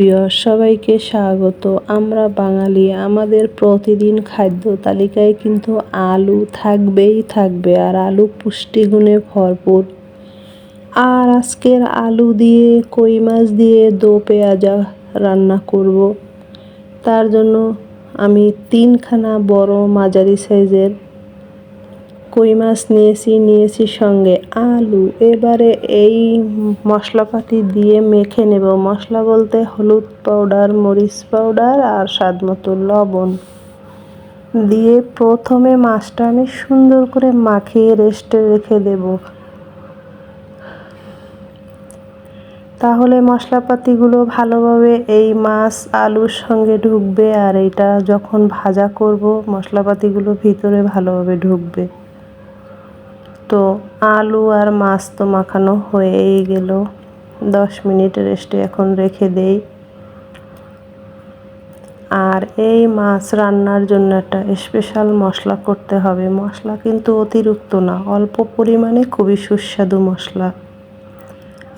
প্রিয়, সবাইকে স্বাগত। আমরা বাঙালি, আমাদের প্রতিদিন খাদ্য তালিকায় কিন্তু আলু থাকবেই থাকবে আর আলু পুষ্টিগুণে ভরপুর। আর আজকের আলু দিয়ে, কই মাছ দিয়ে দো পেঁয়াজা রান্না করব। তার জন্য আমি তিনখানা বড় মাঝারি সাইজের কই মাছ নিয়েছি নিয়েছি সঙ্গে আলু। এবারে এই মশলাপাতি দিয়ে মেখে নেব। মশলা বলতে হলুদ পাউডার, মরিচ পাউডার আর স্বাদ মতো লবণ। দিয়ে প্রথমে মাছটা আমি সুন্দর করে মাখিয়ে রেস্টে রেখে দেব। তাহলে মশলাপাতিগুলো ভালোভাবে এই মাছ, আলুর সঙ্গে ঢুকবে আর এটা যখন ভাজা করব, মশলাপাতিগুলো ভিতরে ভালোভাবে ঢুকবে। তো আলু আর মাছ তো মাখানো হয়েই গেল। দশ মিনিট রেস্টে এখন রেখে দেই। আর এই মাছ রান্নার জন্য একটা স্পেশাল মশলা করতে হবে। মশলা কিন্তু অতিরিক্ত না, অল্প পরিমাণে খুবই সুস্বাদু মশলা।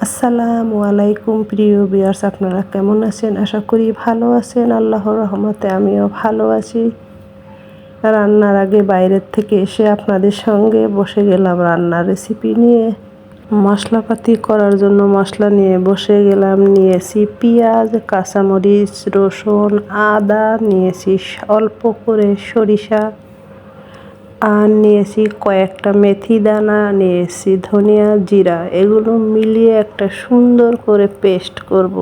আসসালামু আলাইকুম প্রিয় বিয়ার্স আপনারা কেমন আছেন? আশা করি ভালো আছেন। আল্লাহর রহমতে আমিও ভালো আছি। রান্নার আগে বাইরের থেকে এসে আপনাদের সঙ্গে বসে গেলাম রান্নার রেসিপি নিয়ে মশলাপাতি করার জন্য মশলা নিয়ে বসে গেলাম, নিয়েছি পেঁয়াজ, কাঁচামরিচ, রসুন, আদা, নিয়েছি অল্প করে সরিষা, আর নিয়েছি কয়েকটা মেথি দানা, নিয়েছি ধনিয়া জিরা এগুলো মিলিয়ে একটা সুন্দর করে পেস্ট করব।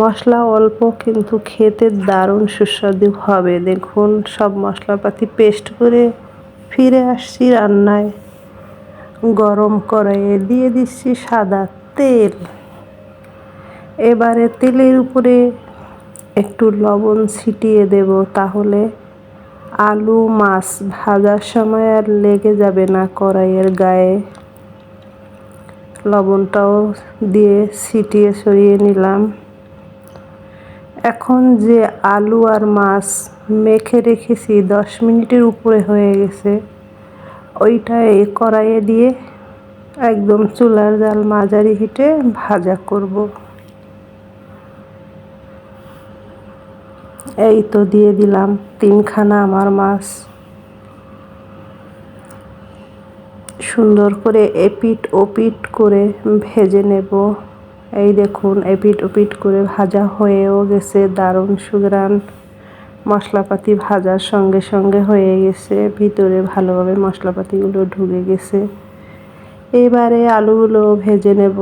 মশলা অল্প, কিন্তু খেতে দারুণ সুস্বাদু হবে। দেখুন, সব মশলাপাতি পেস্ট করে ফিরে আসছি রান্নায়। গরম কড়াইয়ে দিয়ে দিচ্ছি সাদা তেল। এবারে তেলের উপরে একটু লবণ ছিটিয়ে দেব, তাহলে আলু, মাছ ভাজার সময় আর লেগে যাবে না কড়াইয়ের গায়ে। লবণটাও দিয়ে ছিটিয়ে সরিয়ে নিলাম। এখন যে আলু আর মাছ মেখে রেখেছি দশ মিনিটের উপরে হয়ে গেছে, ওইটা এই কড়াইয়ে দিয়ে একদম চুলার জাল মাঝারি হিটে ভাজা করব। এই তো দিয়ে দিলাম তিনখানা আমার মাছ। সুন্দর করে এপিট ওপিট করে ভেজে নেব। এই দেখুন, এপিট ওপিট করে ভাজা হয়েও গেছে, দারুণ সুগ্রান মশলাপাতি ভাজার সঙ্গে সঙ্গে হয়ে গেছে, ভিতরে ভালোভাবে মশলাপাতিগুলো ঢুকে গেছে। এবারে আলুগুলো ভেজে নেব,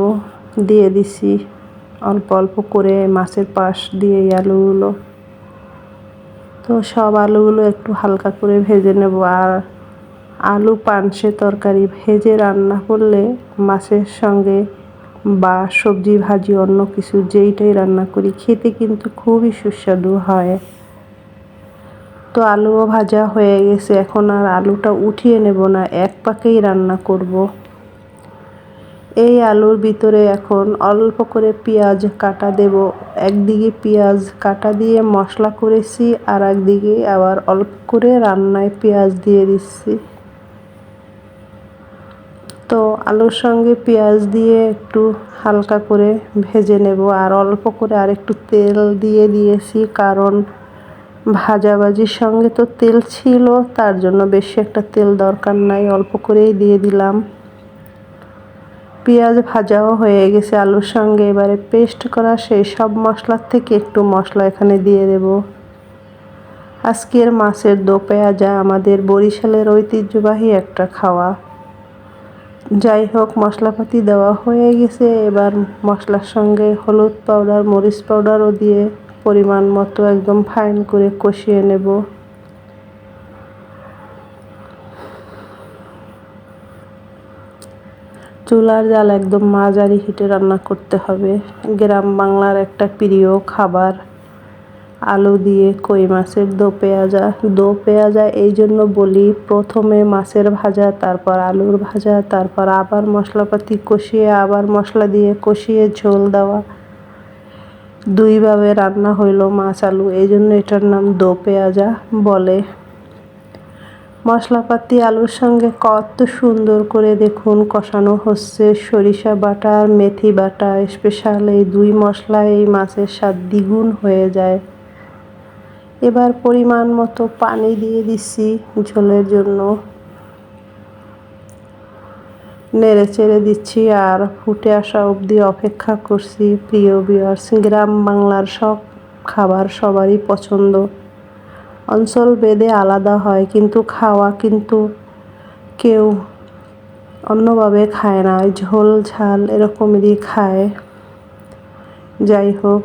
দিয়ে দিছি অল্প অল্প করে মাছের পাশ দিয়ে এই আলুগুলো। তো সব আলুগুলো একটু হালকা করে ভেজে নেব, আর আলু পানসে তরকারি ভেজে রান্না করলে মাছের সঙ্গে বা সবজি, ভাজি, অন্য কিছু যেইটাই রান্না করি, খেতে কিন্তু খুবই সুস্বাদু হয় তো আলুও ভাজা হয়ে গেছে, এখন আর আলুটা উঠিয়ে নেব না, এক পাকেই রান্না করব। এই আলুর ভিতরে এখন অল্প করে পেঁয়াজ কাটা দেব, একদিকে পেঁয়াজ কাটা দিয়ে মশলা করেছি, আর একদিকে আবার অল্প করে রান্নায় পেঁয়াজ দিয়ে দিচ্ছি তো আলুর সঙ্গে পেঁয়াজ দিয়ে একটু হালকা করে ভেজে নেব আর অল্প করে আর একটু তেল দিয়ে দিয়েছি, কারণ ভাজাভাজির সঙ্গে তো তেল ছিল, তার জন্য বেশি একটা তেল দরকার নাই, অল্প করেই দিয়ে দিলাম। পেঁয়াজ ভাজাও হয়ে গেছে আলুর সঙ্গে, এবারে পেস্ট করা সেই সব মশলার থেকে একটু মশলা এখানে দিয়ে দেব। আজকের মাছের দো পেঁয়াজা আমাদের বরিশালের ঐতিহ্যবাহী একটা খাওয়া। যাই হোক মশলাপাতি দেওয়া হয়ে গেছে। এবার মশলার সঙ্গে হলুদ পাউডার, মরিচ পাউডারও দিয়ে পরিমাণ মতো একদম ফাইন করে কষিয়ে নেব। চুলার জাল একদম মাঝারি হিটে রান্না করতে হবে। গ্রাম বাংলার একটা প্রিয় খাবার। আলু দিয়ে কই মাছের দো পেঁয়াজা দো পেঁয়াজা এই জন্য বলি প্রথমে মাছের ভাজা, তারপর আলুর ভাজা, তারপর আবার মশলাপাতি কষিয়ে, আবার মশলা দিয়ে কষিয়ে ঝোল দেওয়া। দুইভাবে রান্না হইল মাছ আলু, এই জন্য এটার নাম দো পেঁয়াজা বলে। মশলাপাতি আলুর সঙ্গে কত সুন্দর করে দেখুন, কষানো হচ্ছে সরিষা বাটা, মেথি বাটা, স্পেশাল এই দুই মশলা এই মাছের স্বাদ দ্বিগুণ হয়ে যায়। এবার পরিমাণ মতো পানি দিয়ে দিচ্ছি ঝোলের জন্য। নেড়ে চেড়ে দিচ্ছি আর ফুটে আসা অবধি অপেক্ষা করছি। প্রিয় বিয়ার্স গ্রাম বাংলার সব খাবার সবারই পছন্দ। অঞ্চল বেদে আলাদা হয়, কিন্তু খাওয়া কিন্তু কেউ অন্যভাবে খায় না। ঝোল, ঝাল এরকমেরই খায়। যাই হোক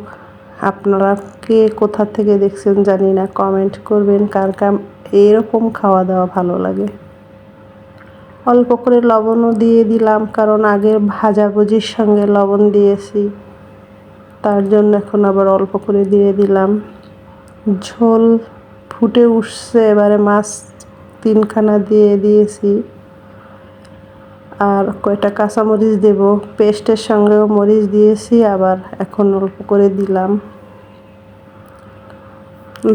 আপনারা কে কোথা থেকে দেখছেন জানি না কমেন্ট করবেন কার কার এরকম খাওয়া দাওয়া ভালো লাগে। অল্প করে লবণও দিয়ে দিলাম, কারণ আগের ভাজাভুজির সঙ্গে লবণ দিয়েছি, তার জন্য এখন আবার অল্প করে দিয়ে দিলাম। ঝোল ফুটে উঠছে, এবারে মাছ তিনখানা দিয়ে দিয়েছি। আর কয়টা কাঁচামরিচ দেব? পেস্টের সঙ্গেও মরিচ দিয়েছি, আবার এখন অল্প করে দিলাম।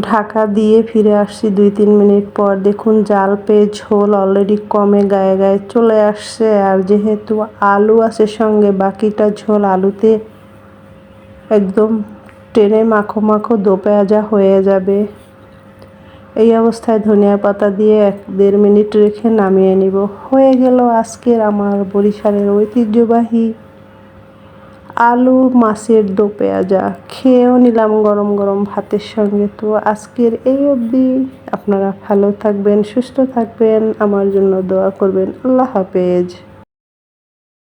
ঢাকা দিয়ে ফিরে আসছি দুই তিন মিনিট পর। দেখুন, জাল পেয়ে ঝোল অলরেডি কমে গায়ে গায়ে চলে আসছে, আর যেহেতু আলু আছে সঙ্গে, বাকিটা ঝোল আলুতে একদম টেনে মাখো মাখো দো পেঁয়াজা হয়ে যাবে। এই অবস্থায় ধনিয়া পাতা দিয়ে এক দেড় মিনিট রেখে নামিয়ে নিব। হয়ে গেল আজকের আমার বরিশালের ঐতিহ্যবাহী আলু মাছের দো পেঁয়াজা। খেয়েও নিলাম গরম গরম ভাতের সঙ্গে। তো আজকের এই অবধি আপনারা ভালো থাকবেন, সুস্থ থাকবেন। আমার জন্য দোয়া করবেন। আল্লাহ হাফেজ।